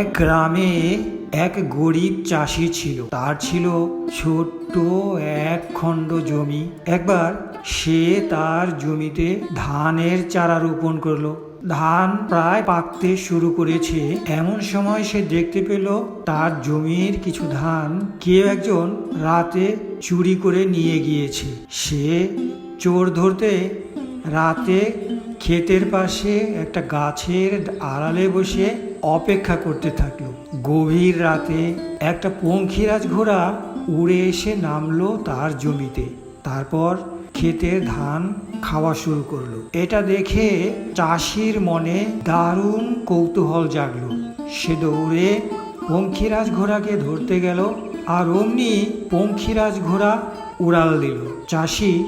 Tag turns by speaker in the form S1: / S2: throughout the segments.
S1: এক গ্রামে এক গরিব চাষি ছিল। তার ছিল ছোট্ট এক খণ্ড জমি। একবার সে তার জমিতে ধানের চারা রোপণ করল। ধান প্রায় পাকতে শুরু করেছে। এমন সময় সে দেখতে পেল, তার জমির কিছু ধান কেউ একজন রাতে চুরি করে নিয়ে গিয়েছে। সে চোর ধরতে রাতে ক্ষেতের পাশে একটা গাছের আড়ালে বসে অপেক্ষা করতে থাকল। গভীর রাতে একটা পঙ্খিরাজ ঘোড়া উড়ে এসে নামলো তার জমিতে। তারপর ক্ষেতের ধান খাওয়া শুরু করল। এটা দেখে চাষির মনে দারুণ কৌতূহল জাগলো। সে দৌড়ে পঙ্খিরাজ ঘোড়াকে ধরতে গেল আর অমনি পঙ্খিরাজ ঘোড়া উড়াল দিল। চাষি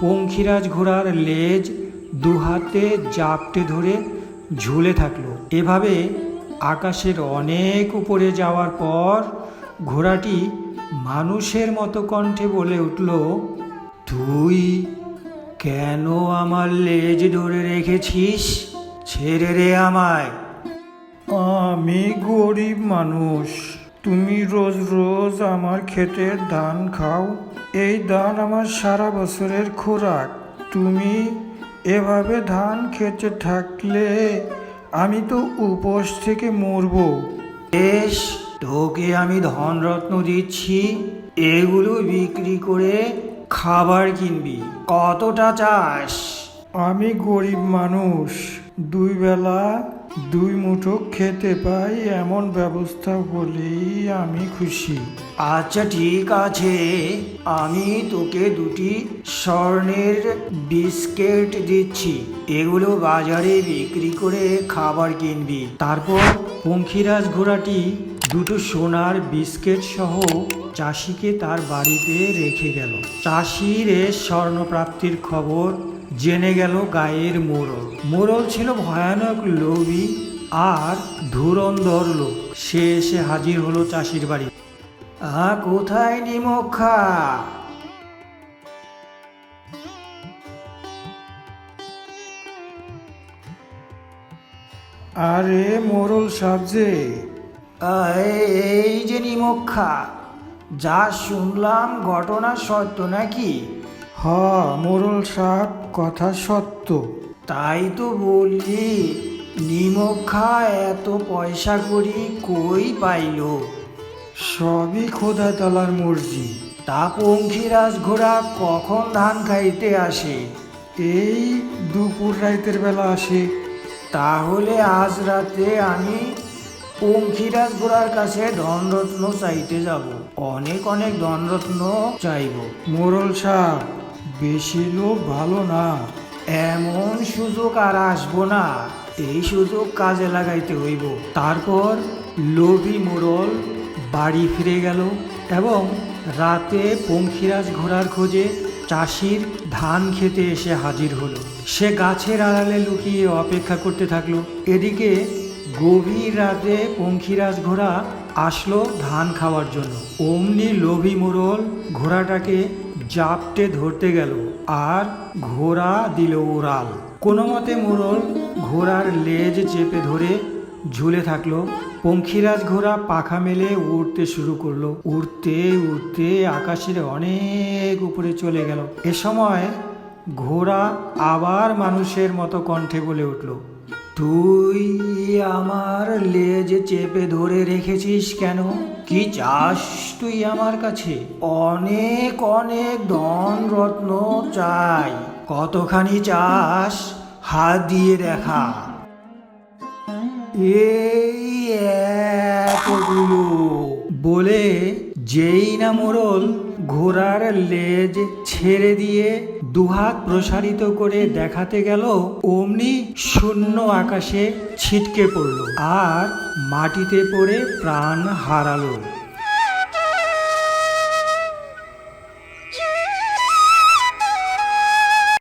S1: পঙ্খিরাজ ঘোড়ার লেজ দুহাতে জাপটে ধরে ঝুলে থাকল। এভাবে আকাশের অনেক উপরে যাওয়ার পর ঘোড়াটি মানুষের মতো কণ্ঠে বলে উঠল, তুই কেন আমার লেজ ধরে রেখেছিস? ছেড়ে রে আমায়। আমি গরিব মানুষ। তুমি রোজ রোজ আমার ক্ষেতের ধান খাও। এই ধান আমার সারা বছরের খোরাক। তুমি এভাবে ধান খেতে থাকলে আমি তো উপোস থেকে মরব। বেশ, তোকে আমি ধনরত্ন দিচ্ছি, এগুলো বিক্রি করে খাবার কিনবি। কতটা চাস? আমি গরিব মানুষ, দুই বেলা দুই মুঠো খেতে পাই এমন ব্যবস্থা হলেই আমি খুশি। আচ্ছা ঠিক আছে। আমি তোকে দুটি স্বর্ণের বিস্কিট দিচ্ছি। এগুলো বাজারে বিক্রি করে খাবার কিনবি। তারপর পঙ্খিরাজ ঘোড়াটি দুটো সোনার বিস্কিট সহ চাষিকে তার বাড়িতে রেখে গেল। চাষির এ স্বর্ণপ্রাপ্তির খবর জেনে গেল গায়ের মোড়ল। মোড়ল ছিল ভয়ানক লোভী আর ধুরন্ধর লোক। সে এসে হাজির হলো চাষির বাড়ি। আ, কোথায় নিমক্ষা আরে মোরল সাবজে এই যে নিমক্ষা যা শুনলাম ঘটনা সত্য নাকি? হ মোরল সাহেব কথা সত্য। তাই তো বললি নিমক্ষা এত পয়সা করি কই পাইল? সবই খোদা তলার মর্জি। তা পঙ্খিরাজ ঘোড়া কখন ধান খাইতে আসে? এই দুপুর রাইতের বেলা আসে। তাহলে আজ রাতে আমি পঙ্খিরাজ ঘোড়ার কাছে ধনরত্ন চাইতে যাব। অনেক অনেক ধনরত্ন চাইব। মোরল সাহ বেশি লোক ভালো না। এমন সুযোগ আর আসব না। এই সুযোগ কাজে লাগাইতে হইব। তারপর লোভি মোড়ল বাড়ি ফিরে গেল এবং রাতে পঙ্খিরাজ ঘোড়ার খোঁজে চাষির ধান খেতে এসে হাজির হলো। সে গাছের আড়ালে লুকিয়ে অপেক্ষা করতে থাকল। এদিকে গভীর রাতে পঙ্খিরাজ ঘোড়া আসলো ধান খাওয়ার জন্য। অমনি লোভী মোড়ল ঘোড়াটাকে জাপটে ধরতে গেল আর ঘোড়া দিল উড়াল। কোনো মতে মোড়ল ঘোড়ার লেজ চেপে ধরে ঝুলে থাকল। পঙ্খিরাজ ঘোড়া পাখা মেলে উড়তে শুরু করল। উড়তে উড়তে আকাশের অনেক উপরে চলে গেল। এ সময় ঘোড়া আবার মানুষের মতো কণ্ঠে বলে উঠল, তুই আমার লেজ চেপে ধরে রেখেছিস কেন? কি চাস তুই আমার কাছে? অনেক অনেক ধন রত্ন চাই। কতখানি চাস? হাত দিয়ে দেখা। এই এতগুলো বলে যেই না মোড়ল ঘোড়ার লেজ ছেড়ে দিয়ে দুহাত প্রসারিত করে দেখাতে গেল, অমনি শূন্য আকাশে ছিটকে পড়ল আর মাটিতে পড়ে প্রাণ হারালো।